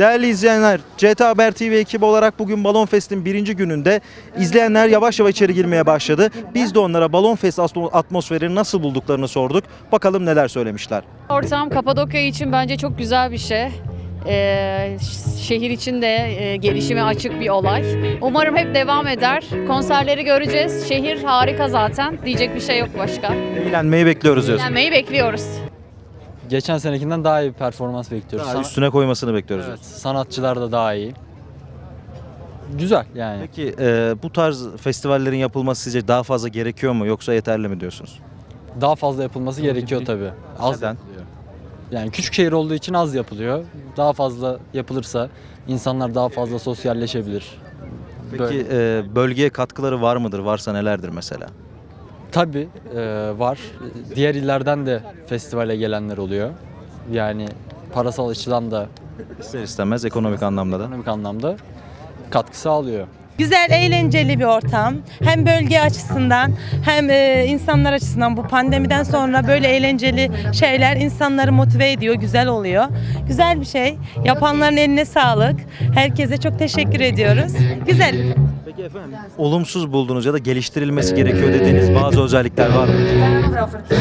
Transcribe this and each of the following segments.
Değerli izleyenler, CT Haber TV ekibi olarak bugün Balon Fest'in birinci gününde izleyenler yavaş yavaş içeri girmeye başladı. Biz de onlara Balon Fest atmo- atmosferini nasıl bulduklarını sorduk. Bakalım neler söylemişler. Ortam Kapadokya için bence çok güzel bir şey. Ee, şehir için de e, gelişime açık bir olay. Umarım hep devam eder. Konserleri göreceğiz. Şehir harika zaten. Diyecek bir şey yok başka. Eğlenmeyi bekliyoruz diyorsun. Eğlenmeyi bekliyoruz. Geçen senekinden daha iyi bir performans bekliyoruz. Daha Sana- üstüne koymasını bekliyoruz. evet, sanatçılar da daha iyi. Güzel yani. Peki e, bu tarz festivallerin yapılması sizce daha fazla gerekiyor mu yoksa yeterli mi diyorsunuz? Daha fazla yapılması gerekiyor tabii. Az Neden? yapılıyor. Yani küçük şehir olduğu için az yapılıyor. Daha fazla yapılırsa insanlar daha fazla sosyalleşebilir. Peki Böyle- e, bölgeye katkıları var mıdır? Varsa nelerdir mesela? Tabii e, var. Diğer illerden de festivale gelenler oluyor. Yani parasal açıdan da İster istemez ekonomik anlamda da. ekonomik anlamda katkı sağlıyor. Güzel, eğlenceli bir ortam. Hem bölge açısından hem e, insanlar açısından bu pandemiden sonra böyle eğlenceli şeyler insanları motive ediyor, güzel oluyor. Güzel bir şey. Yapanların eline sağlık. Herkese çok teşekkür ediyoruz. Güzel. Peki efendim olumsuz bulduğunuz ya da geliştirilmesi gerekiyor dediğiniz bazı özellikler var mı?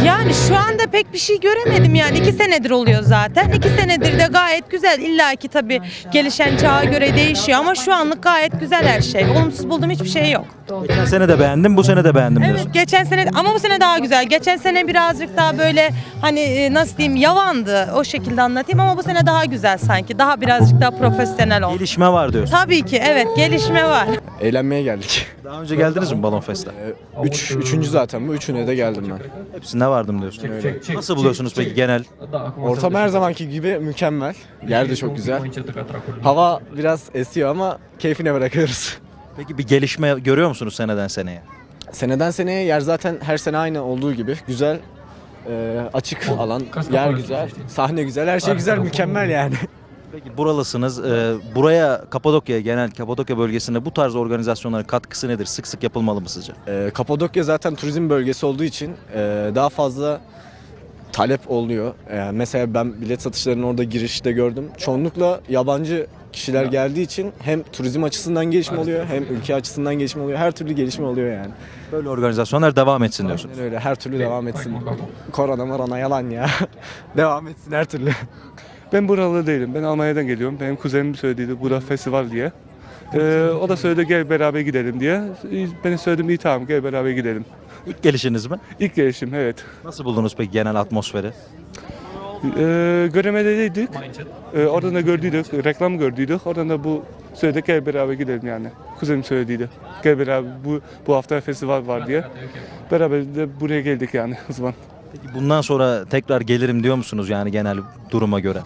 Yani şu anda pek bir şey göremedim yani. iki senedir oluyor zaten. İki senedir de gayet güzel. İlla ki tabii gelişen çağa göre değişiyor ama şu anlık gayet güzel her şey. Olumsuz bulduğum hiçbir şey yok. Geçen sene de beğendim, bu sene de beğendim diyorsun. Evet geçen sene ama bu sene daha güzel. Geçen sene birazcık daha böyle hani e, nasıl diyeyim yavandı o şekilde anlatayım ama bu sene daha güzel sanki. Daha birazcık daha profesyonel oldu. Gelişme var diyorsun. Tabii ki evet gelişme var. Eğlenmeye geldik. Daha önce geldiniz mi Balon Fest'e? Üç, üçüncü zaten bu. Üçüne de geldim ben. Hepsinde vardım diyorsun. Nasıl buluyorsunuz peki genel? Ortam her zamanki gibi mükemmel. Yer de çok güzel. Hava biraz esiyor ama keyfine bırakıyoruz. Peki bir gelişme görüyor musunuz seneden seneye? Seneden seneye yer zaten her sene aynı olduğu gibi. Güzel, e, açık alan, yer güzel, sahne güzel, her şey güzel, mükemmel yani. Peki buralısınız. Ee, buraya Kapadokya'ya genel Kapadokya bölgesinde bu tarz organizasyonların katkısı nedir? Sık sık yapılmalı mı sizce? E, Kapadokya zaten turizm bölgesi olduğu için e, daha fazla talep oluyor. E, mesela ben bilet satışlarının orada girişte gördüm. Çoğunlukla yabancı kişiler geldiği için hem turizm açısından gelişme oluyor hem ülke açısından gelişme oluyor. Her türlü gelişme oluyor yani. Böyle organizasyonlar devam etsin diyorsunuz. Aynen öyle her türlü devam etsin. Korona morona yalan ya. devam etsin her türlü. Ben buralı değilim. Ben Almanya'dan geliyorum. Benim kuzenim söylediydi burada festival diye. Ee, o da söyledi gel beraber gidelim diye. Ben söyledim iyi tamam gel beraber gidelim. İlk gelişiniz mi? İlk gelişim evet. Nasıl buldunuz peki genel atmosferi? Ee, Göreme'deydik. Ee, oradan da gördüydük. Reklam gördüydük. Oradan da bu söyledik gel beraber gidelim yani. Kuzenim söylediydi. Gel beraber bu, bu hafta festival var diye. Beraber de buraya geldik yani o zaman. Peki bundan sonra tekrar gelirim diyor musunuz yani genel duruma göre?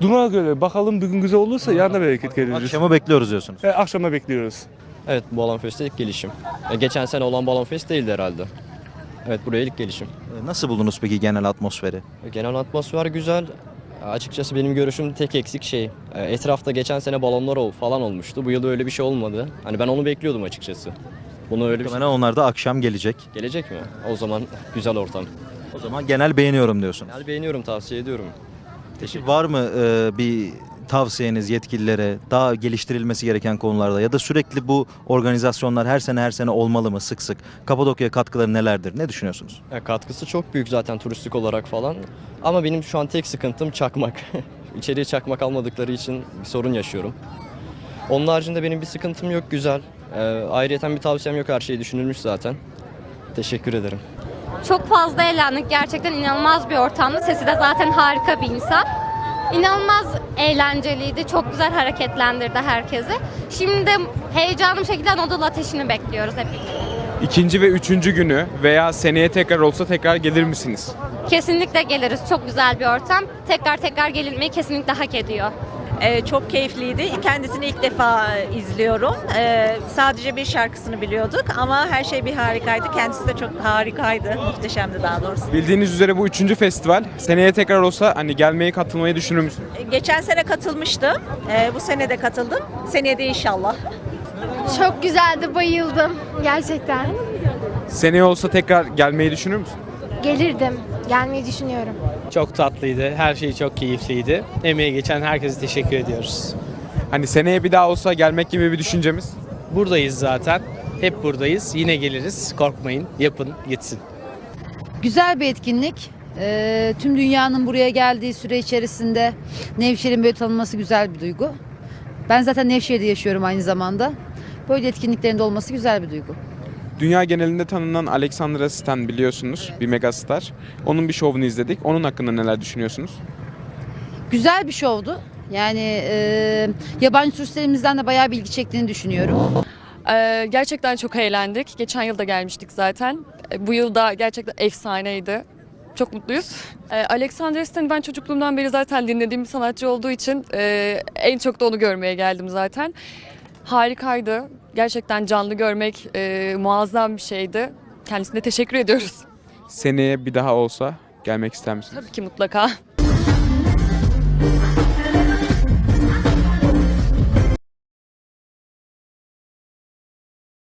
Duruma göre bakalım bugün güzel olursa yarın da bereket geliriz. Akşamı bekliyoruz diyorsunuz. E, akşama bekliyoruz. Evet Balon Fest'te ilk gelişim. E, Geçen sene olan Balon Fest değildi herhalde. Evet buraya ilk gelişim. Ee, Nasıl buldunuz peki genel atmosferi? Genel atmosfer güzel. Açıkçası benim görüşüm tek eksik şey. e, Etrafta geçen sene balonlar falan olmuştu. Bu yıl öyle bir şey olmadı. Hani ben onu bekliyordum açıkçası. Bunu öyle bir şey onlar da akşam gelecek. gelecek mi? O zaman güzel ortam. O zaman genel beğeniyorum diyorsun. Yani beğeniyorum, tavsiye ediyorum. Peki var mı e, bir tavsiyeniz yetkililere daha geliştirilmesi gereken konularda ya da sürekli bu organizasyonlar her sene her sene olmalı mı sık sık? Kapadokya'ya katkıları nelerdir? Ne düşünüyorsunuz? E, Katkısı çok büyük zaten turistik olarak falan. Ama benim şu an tek sıkıntım çakmak. İçeriye çakmak almadıkları için bir sorun yaşıyorum. Onun haricinde benim bir sıkıntım yok, güzel. E, ayrıyeten bir tavsiyem yok, her şey düşünülmüş zaten. Teşekkür ederim. Çok fazla eğlendik. Gerçekten inanılmaz bir ortamdı. Sesi de zaten harika bir insan. İnanılmaz eğlenceliydi. Çok güzel hareketlendirdi herkesi. Şimdi de heyecanlı bir şekilde Anadolu Ateşi'ni bekliyoruz hep birlikte. İkinci ve üçüncü günü veya seneye tekrar olsa tekrar gelir misiniz? Kesinlikle geliriz. Çok güzel bir ortam. Tekrar tekrar gelinmeyi kesinlikle hak ediyor. Ee, çok keyifliydi. Kendisini ilk defa izliyorum. Ee, sadece bir şarkısını biliyorduk ama her şey bir harikaydı. Kendisi de çok harikaydı. Muhteşemdi daha doğrusu. Bildiğiniz üzere bu üçüncü festival. Seneye tekrar olsa hani gelmeyi katılmayı düşünür müsünüz? Ee, Geçen sene katılmıştım. Ee, bu sene de katıldım. Seneye de inşallah. Çok güzeldi. Bayıldım. Gerçekten. Seneye olsa tekrar gelmeyi düşünür müsün? Gelirdim. Gelmeyi düşünüyorum. Çok tatlıydı. Her şey çok keyifliydi. Emeğe geçen herkese teşekkür ediyoruz. Hani seneye bir daha olsa gelmek gibi bir düşüncemiz. Buradayız zaten. Hep buradayız. Yine geliriz. Korkmayın. Yapın. Gitsin. Güzel bir etkinlik. Ee, tüm dünyanın buraya geldiği süre içerisinde Nevşehir'in böyle tanınması güzel bir duygu. Ben zaten Nevşehir'de yaşıyorum aynı zamanda. Böyle etkinliklerin de olması güzel bir duygu. Dünya genelinde tanınan Alexandra Stan biliyorsunuz. Bir megastar. Onun bir şovunu izledik. Onun hakkında neler düşünüyorsunuz? Güzel bir şovdu. Yani e, yabancı turistlerimizden de bayağı bilgi çektiğini düşünüyorum. Ee, gerçekten çok eğlendik. Geçen yıl da gelmiştik zaten. Ee, Bu yıl da gerçekten efsaneydi. Çok mutluyuz. Ee, Alexander Stan'ı ben çocukluğumdan beri zaten dinlediğim bir sanatçı olduğu için e, en çok da onu görmeye geldim zaten. Harikaydı. Gerçekten canlı görmek e, muazzam bir şeydi. Kendisine teşekkür ediyoruz. Seneye bir daha olsa gelmek ister misiniz? Tabii ki mutlaka.